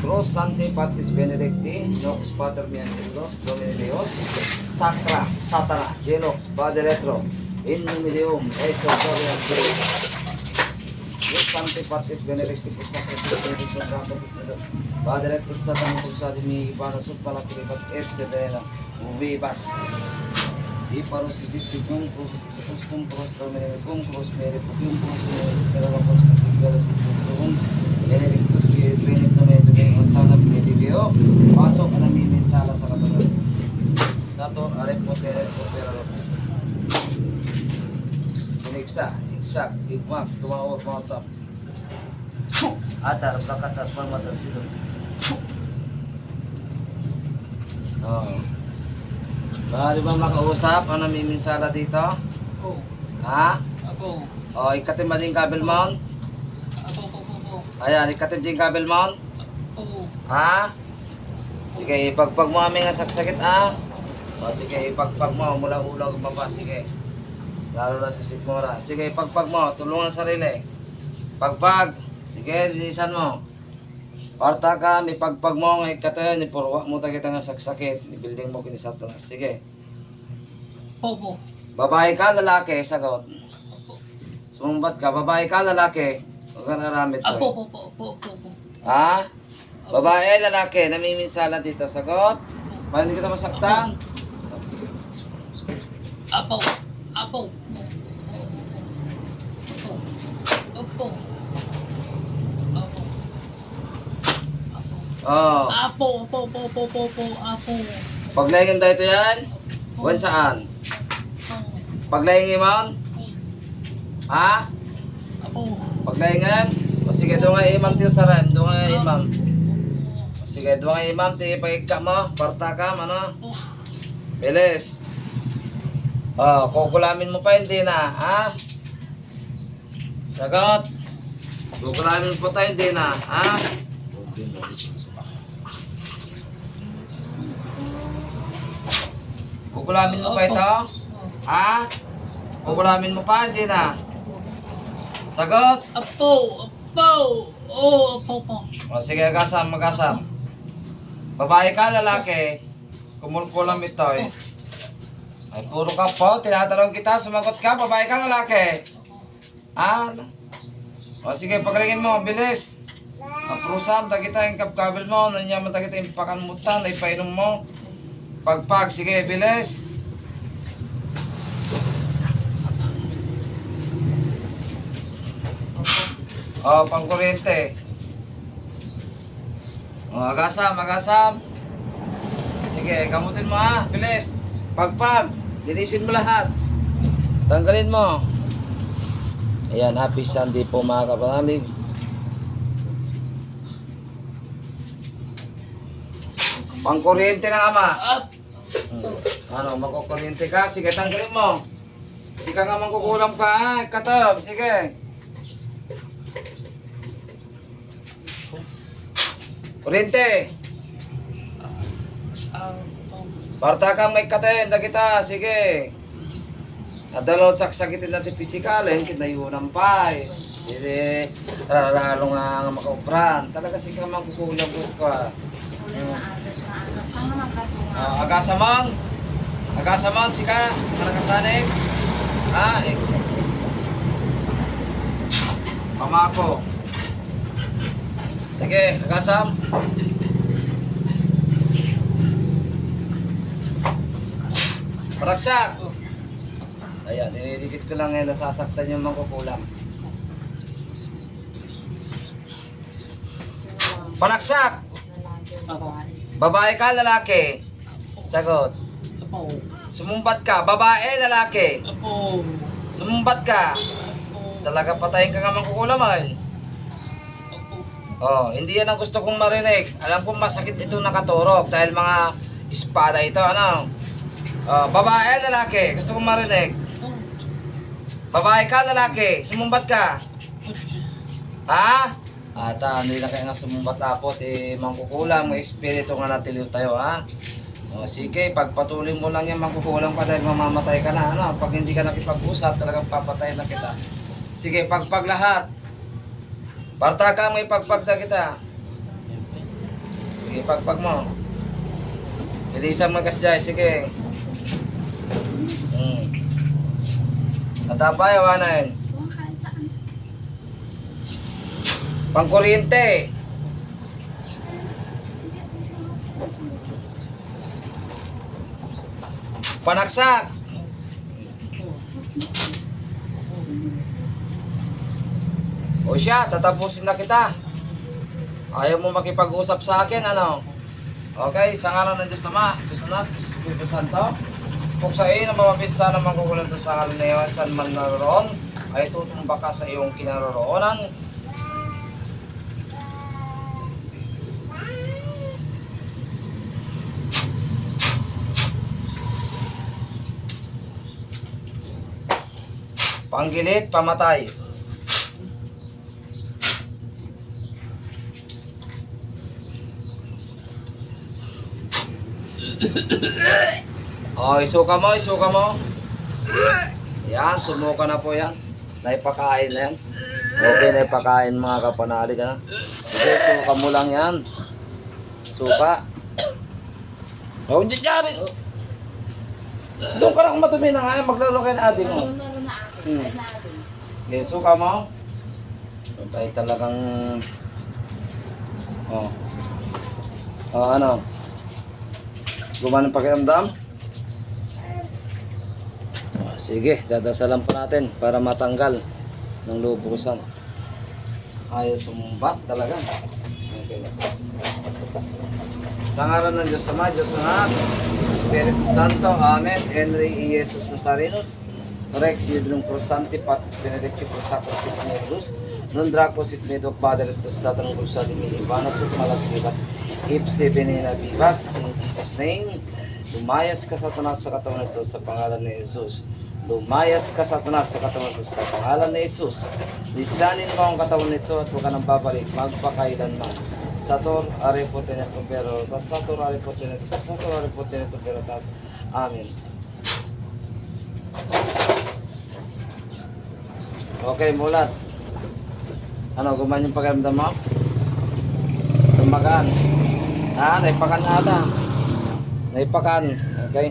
Cross Sante Patis Benedicti, Nox Pater Miangelos, Domini Deus, Sacra Satana, Genox, Padre Retro, In Nome Deum, Esto Gloria Dei. Cross Sante Patis Benedicti, Sacra Benedicti, Rapas et Padre Retro Satana, Crusade Mi, Ipano Supala Pilipas, Epse Vena, Uvibas. Iparos Dicticum, Cruz, Custum, Cruz, Domini Cum, Cruz, Meri, Pupium, Cruz, Meri, Sicarabas, Casigalos, Dicticum, Benedictus ki Benit na medyo may masala pinidibyo. Pasok ang namimin sala sa katunod. Sator, arep po, terep po, pero lopos. Iksak, igmak, tumaor, mautab. Atar, bakatar, pamatar, sito. Oh. Bari ba makausap ang namimin sala dito? Ako. Ha? Ako. O, ikatim ba din kabel mount? Ako, ako, ako. Ayan, ikatim din kabel mount? Ako. Ha? Sige, ipagpag mo aming saksakit, ha? O, sige, ipagpag mo, mula ulo baba, sige. Lalo na sa sikmura. Sige, ipagpag mo, tulungan sarili. Pagpag, sige, linisan mo. Parta ka, may pagpag mo, ngay katayo, ni purwa mo ta kita nga saksakit. Ni building mo kinisat na. Sige. Popo. Babae ka, lalaki, sagot. Sumumbat ka, babae ka, lalaki. Huwag ka naramit to. Apo, po, po, po, po, po. Ha? Babae, lalaki, namiminsala dito. Sagot? Para hindi kita masaktan? Apo. Apo. Apo. Apo. Apo. Oo. Oh. Apo, apo, apo, apo, apo, apo, apo. Paglayangin daw ito yan? Buwan saan? Apo. Paglayangin mo? Ha? Apo. Paglayangin? O sige, doon nga imam tiyo sa rem. Doon nga imam. O sige, doon nga imam tiyo pagka mo. Parta ka, ano? Bilis. Oh, kukulamin mo pa hindi na, ha? Sagot. Kukulamin po tayo hindi na, ha? Kukulamin mo pa ito? Ha? Kukulamin mo pa hindi na? Sagot. Apo. Apo. Oh, apo, apo. O sige, agasam, magasam. Babae ka, lalaki. Kumulkulam ito eh. Ay, puro ka po. Tinatanong kita, sumagot ka. Babae ka, lalaki. Ah? O sige, pagalingin mo, bilis. Aprusam, tagita yung kapkabel mo. Nanyaman tagita yung pakanmutan, na ipainom mo. Pagpag, sige, bilis. O, pangkuryente. O, agasam, agasam. Sige, gamutin mo ha. Bilis. Pagpag. Linisin mo lahat. Tanggalin mo. Ayan, happy Sunday po mga kapanalig. Pangkuryente ng ama. Hmm. Ano, magkukuryente ka? Sige, tanggalin mo. Hindi ka nga mangkukulam ka ha. Katob, sige. Kuryente. Parta ka may katen, da kita, sige. Nadalaw saksakitin natin pisikal, eh, kinayunan pa eh. Hindi, lalo nga nga makaupran. Talaga sige ka man kukulang ko ka. Hmm. Ah, agasaman. Agasaman, sika, manakasanim. Ah, exact. Pamako. Sige, agasam. Paraksak! Ayan, dinidikit ko lang ngayon, nasasaktan yung mangkukulam. Panaksak! Apo. Babae ka, lalaki? Sagot. Apo. Sumumbat ka, babae, lalaki? Apo. Sumumbat ka. Apo. Talaga patayin ka nga mangkukulam, ay. Apo. Oh, hindi yan ang gusto kong marinig. Alam kong masakit ito nakaturok dahil mga espada ito, ano? Oh, babae, lalaki? Gusto kong marinig. Babae ka, lalaki? Sumumbat ka? Ha? Ata, hindi na kaya nga sumumbat tapos, eh, mangkukulam, may espiritu nga natiliw tayo, ha? O, sige, pagpatuloy mo lang yan, mangkukulam ka dahil mamamatay ka na, ano? Pag hindi ka nakipag-usap, talagang papatayin na kita. Sige, pagpag lahat. Barta ka, may pagpag na kita. Sige, pagpag mo. Ilisan mo kasi sige. Hmm. Natapay, awanan. Kung kahit saan. Pangkuryente. Panaksak. O siya, tatapusin na kita. Ayaw mo makipag-usap sa akin, ano? Okay, sa ngalan ng Diyos Ama, Diyos Anak, Diyos Espiritu Santo, kung sa iyo na mamabisa na mangkukulan to sa ngalan na iyo, saan man naroon, ay tutumba sa iyong kinaroroonan. Panggilit, pamatay. Oh, isuka mo, isuka mo. Yan, sumuka na po yan. Naipakain na yan. Okay, naipakain mga kapanali ka na. Sige, suka mo lang yan. Suka. Oh, di dyan. Doon ka lang matumi na nga, maglaro kayo na ating mo. Hmm. Okay, suka mo. Ay talagang... Oh. Oh, ano? Gumana ang pakiramdam? Oh, sige, dadasalan pa natin para matanggal ng lubusan. Ayaw sumumbat talaga. Okay. Sa ngalan ng Diyos Ama, Diyos Anak, sa Espiritu Santo, Amen. Henry E. Jesus Nazarenos, Rex Yudrum Cruzante, Patis Benedicti Cruzata, Sit Medus, Non Draco Sit Medok, Padre Cruzata, ng Cruzati Minivanas, Ut Malag Vivas, Ipse Benina Vivas, in Jesus' name, lumayas ka Satanas sa katawan nito sa pangalan ni Jesus. Lumayas ka Satanas sa katawan nito sa pangalan ni Jesus. Lisanin mo ang katawan nito at huwag ka nang babalik, magpakailanman. Sator aripotenet pero tas sator aripotenet sator aripotenet pero tas amin. Okay, mulat. Ano, guman yung pakiramdam mo? Tumagaan. Ah, naipakan na ata. Naipakan. Okay.